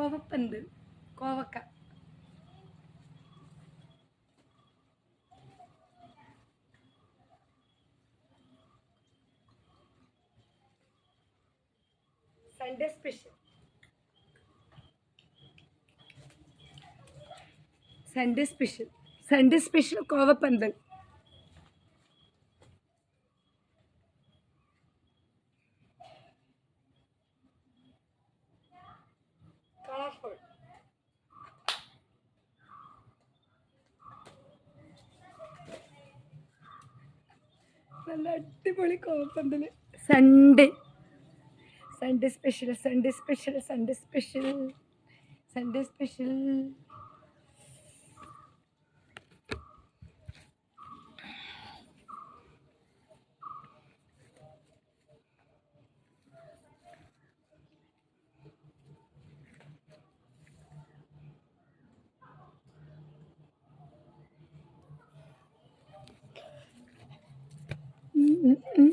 കോവപ്പന്ത് കോവക്ക. Sunday special Sunday special Sunday special കോവപ്പന്തൽ colourful നല്ല അടിപൊളി കോവപ്പന്തൽ Sunday. Sunday special Sunday special Sunday special Sunday special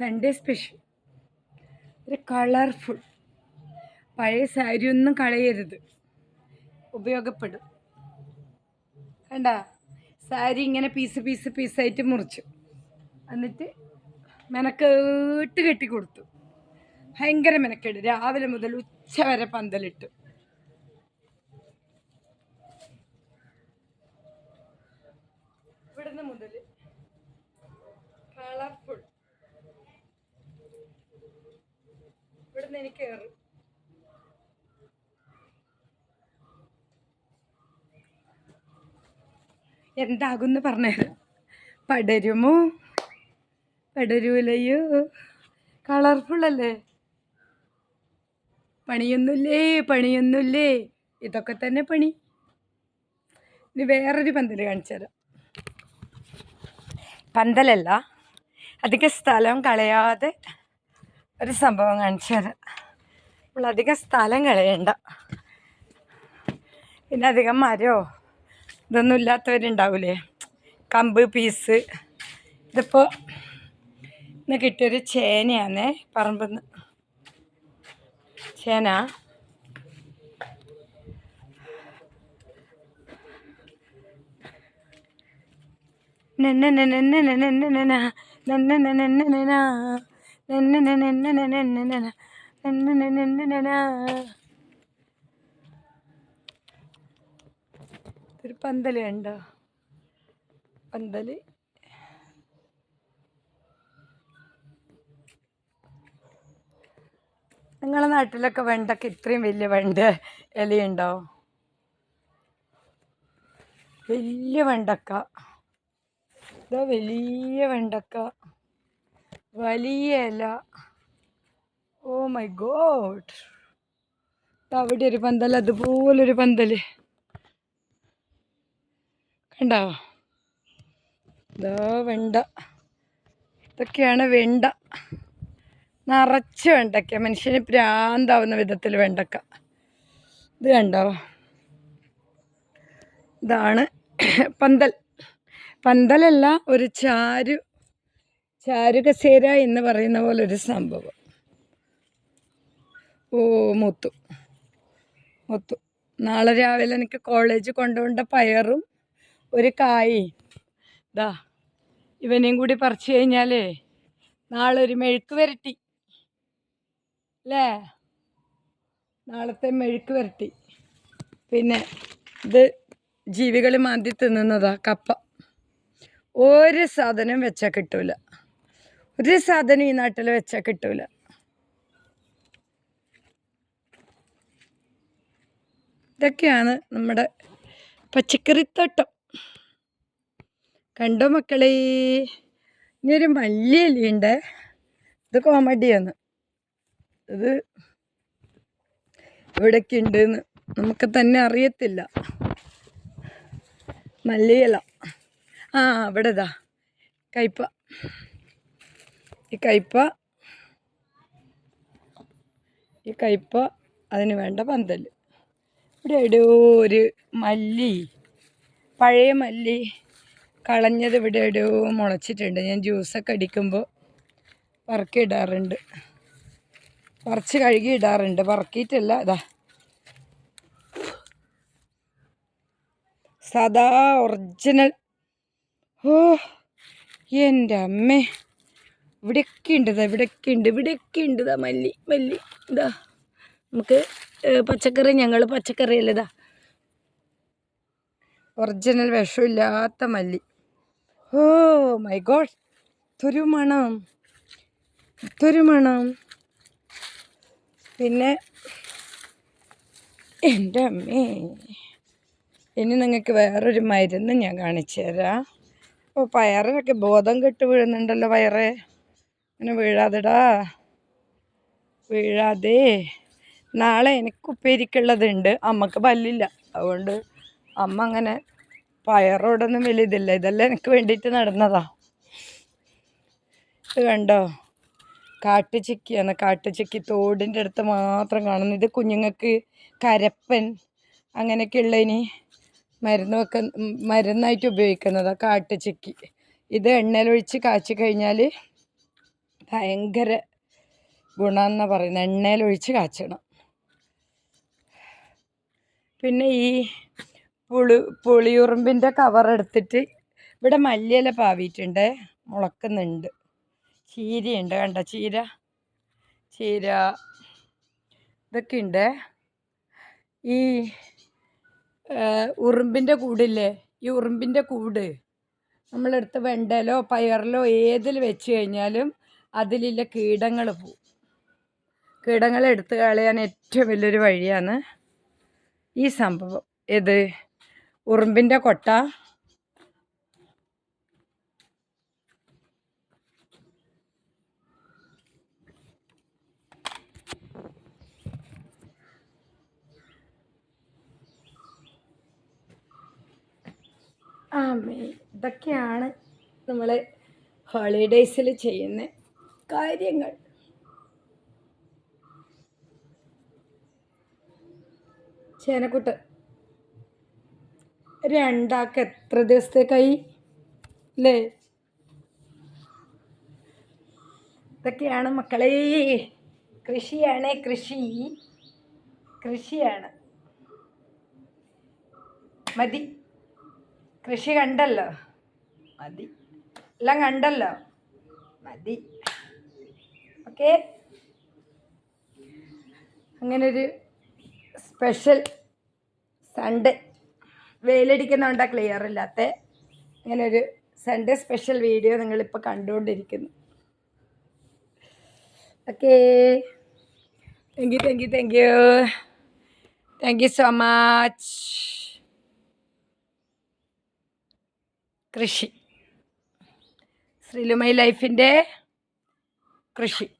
Sunday special ഒരു colourful പഴയ സാരി ഒന്നും കളയരുത്. ഉപയോഗപ്പെടും. കണ്ട? സാരി ഇങ്ങനെ പീസ് പീസ് പീസായിട്ട് മുറിച്ചു. എന്നിട്ട് മെനക്കേട്ട് കെട്ടി കൊടുത്തു ഭയങ്കര മെനക്കേട്. രാവിലെ മുതൽ ഉച്ച വരെ പന്തലിട്ടു. ഇവിടുന്ന് മുതൽ കളർഫുൾ ഇവിടുന്ന് എനിക്ക് കയറും എന്താകുമെന്ന് പറഞ്ഞുതരാം പടരുമോ? പടരൂലയോ കളർഫുൾ അല്ലേ പണിയൊന്നുമില്ലേ പണിയൊന്നുമില്ലേ ഇതൊക്കെ തന്നെ പണി. ഇനി വേറൊരു പന്തൽ കാണിച്ചു പന്തലല്ല അധികം സ്ഥലം കളയാതെ ഒരു സംഭവം കാണിച്ചു നമ്മൾ അധികം സ്ഥലം കളയണ്ട പിന്നെ അധികം മരമോ ഇതൊന്നും ഇല്ലാത്തവരുണ്ടാവില്ലേ കമ്പ് പീസ് ഇതിപ്പോൾ ഇന്ന് കിട്ടിയൊരു ചേനയാണേ പറമ്പ് ചേന ഒരു പന്തൽ കണ്ടോ? പന്തലി. നിങ്ങളെ നാട്ടിലൊക്കെ വെണ്ടക്ക ഇത്രയും വലിയ വെണ്ട ഇലയുണ്ടോ വലിയ വെണ്ടക്ക. ഇതാ വലിയ വെണ്ടക്ക. വലിയ ഇല. മൈ ഗോഡ് അവിടെ ഒരു പന്തൽ അതുപോലൊരു പന്തൽ. കണ്ടോ? ഇതാ വെണ്ട. ഇതൊക്കെയാണ് വെണ്ട. നിറച്ച് വെണ്ടക്ക മനുഷ്യന് പ്രാന്താവുന്ന വിധത്തിൽ വെണ്ടക്ക ഇത് കണ്ടോ? ഇതാണ് പന്തൽ. പന്തലല്ല ഒരു ചാരു ചാരുകസേര എന്ന് പറയുന്ന പോലെ ഒരു സംഭവം. ഓ മുത്തു. മുത്തു. നാളെ രാവിലെ എനിക്ക് കോളേജ് കൊണ്ടുപോകേണ്ട പയറും ഒരു കായി ദാ ഇവനെയും കൂടി പറിച്ചു കഴിഞ്ഞാലേ നാളെ ഒരു മെഴുക്ക് വരട്ടി. അല്ലേ? നാളത്തെ മെഴുക്ക് വരട്ടി. പിന്നെ ഇത് ജീവികൾ മാന്തി തിന്നുന്നതാ കപ്പ. ഒരു സാധനം വെച്ചാൽ കിട്ടൂല. ഒരു സാധനം ഈ നാട്ടിൽ വെച്ചാൽ കിട്ടൂല. ഇതൊക്കെയാണ് നമ്മുടെ പച്ചക്കറിത്തോട്ടം കണ്ടോ മക്കളെ? ഇനിയൊരു മല്ലിയലിയുണ്ട് ഇത് കോമഡിയാണ്. ഇത് ഇവിടെയൊക്കെ ഉണ്ടെന്ന് നമുക്ക് തന്നെ അറിയത്തില്ല. മല്ലിയില. ആ അവിടെ ഇതാ കയ്പ ഈ കയ്പ ഈ കയ്പ അതിന് വേണ്ട പന്തൽ ഇവിടെ ഒരു മല്ലി പഴയ മല്ലി കളഞ്ഞത് ഇവിടെ എവിടെയോ മുളച്ചിട്ടുണ്ട്. ഞാൻ ജ്യൂസൊക്കെ അടിക്കുമ്പോൾ പറക്കി ഇടാറുണ്ട് പറിച്ച് കഴുകി ഇടാറുണ്ട് പറക്കിയിട്ടല്ല അതാ സദാ ഒറിജിനൽ ഓ എന്റെ അമ്മേ. ഇവിടെയൊക്കെ ഉണ്ട് ഇതാ ഇവിടെയൊക്കെ ഉണ്ട് ഇവിടെയൊക്കെ ഉണ്ട് ഇതാ മല്ലി മല്ലി ഇതാ നമുക്ക് പച്ചക്കറി ഞങ്ങൾ പച്ചക്കറി അല്ലതാ ഒറിജിനൽ വിഷമില്ലാത്ത മല്ലി. ഓ മൈ ഗോഡ് ഇത്തൊരു മണം. ഇത്തൊരു മണം. പിന്നെ എന്റെ അമ്മേ. ഇനി നിങ്ങൾക്ക് വേറൊരു മരുന്ന് ഞാൻ കാണിച്ചു തരാം. അപ്പോൾ പയറിനൊക്കെ ബോധം കെട്ട് വീഴുന്നുണ്ടല്ലോ പയറ്. അങ്ങനെ വീഴാതെടാ. വീഴാതെ. നാളെ എനിക്ക് ഉപ്പേരിക്കുള്ളതുണ്ട് അമ്മയ്ക്ക് പല്ലില്ല. അതുകൊണ്ട് അമ്മ അങ്ങനെ പയറോടൊന്നും വലിയ ഇതില്ല. ഇതെല്ലാം എനിക്ക് വേണ്ടിയിട്ട് നടന്നതാ. ഇത് കണ്ടോ? കാട്ടുചിക്കിയാണ് കാട്ടുചിക്കി തോടിന്റെ അടുത്ത് മാത്രം കാണുന്നു. ഇത് കുഞ്ഞുങ്ങൾക്ക് കരപ്പൻ അങ്ങനെയൊക്കെ ഇനി മരുന്ന് വെക്ക മരുന്നായിട്ട് ഉപയോഗിക്കുന്നതാണ് കാട്ടുചിക്കി. ഇത് എണ്ണയിലൊഴിച്ച് കാച്ചി കഴിഞ്ഞാൽ ഭയങ്കര ഗുണമെന്നാണ് പറയുന്നത് എണ്ണയിലൊഴിച്ച് കാച്ചണം. പിന്നെ ഈ പുളി പുളിയുറുമ്പിന്റെ കവർ എടുത്തിട്ട് ഇവിടെ മല്ലിയില പാവിയിട്ടുണ്ട് മുളക്കുന്നുണ്ട്. ചീരയുണ്ട് കണ്ട? ചീര ചീര ഇതൊക്കെ ഉണ്ട് ഈ ഉറുമ്പിന്റെ കൂടില്ലേ? ഈ ഉറുമ്പിന്റെ കൂട് നമ്മളെടുത്ത് വെണ്ടലോ പയറിലോ ഏതിൽ വെച്ച് കഴിഞ്ഞാലും അതിലുള്ള കീടങ്ങൾ പോവും. കീടങ്ങളെടുത്ത് കളയാൻ ഏറ്റവും വലിയൊരു വഴിയാണ് ഈ സംഭവം. ഏത്? ഉറുമ്പിന്റെ കൊട്ട. ഇതൊക്കെയാണ് നമ്മൾ ഹോളിഡേയ്സിൽ ചെയ്യുന്ന കാര്യങ്ങൾ. ചേനക്കുട്ട്. രണ്ടാൾക്ക് എത്ര ദിവസത്തേക്കായി? അല്ലേ ഇതൊക്കെയാണ് മക്കളെ. കൃഷിയാണ് കൃഷി. കൃഷിയാണ്. മതി. കൃഷി കണ്ടല്ലോ. മതി. എല്ലാം കണ്ടല്ലോ. മതി. ഓക്കെ? അങ്ങനൊരു സ്പെഷ്യൽ സൺഡേ. വെയിലടിക്കുന്നതുകൊണ്ടാണ് ക്ലിയർ ഇല്ലാത്ത. അങ്ങനെ ഒരു സൺഡേ സ്പെഷ്യൽ വീഡിയോ നിങ്ങളിപ്പോൾ കണ്ടുകൊണ്ടിരിക്കുന്നു. Okay. Thank you thank you thank you thank you so much കൃഷി. ശ്രീലുമൈ ലൈഫിന്റെ കൃഷി.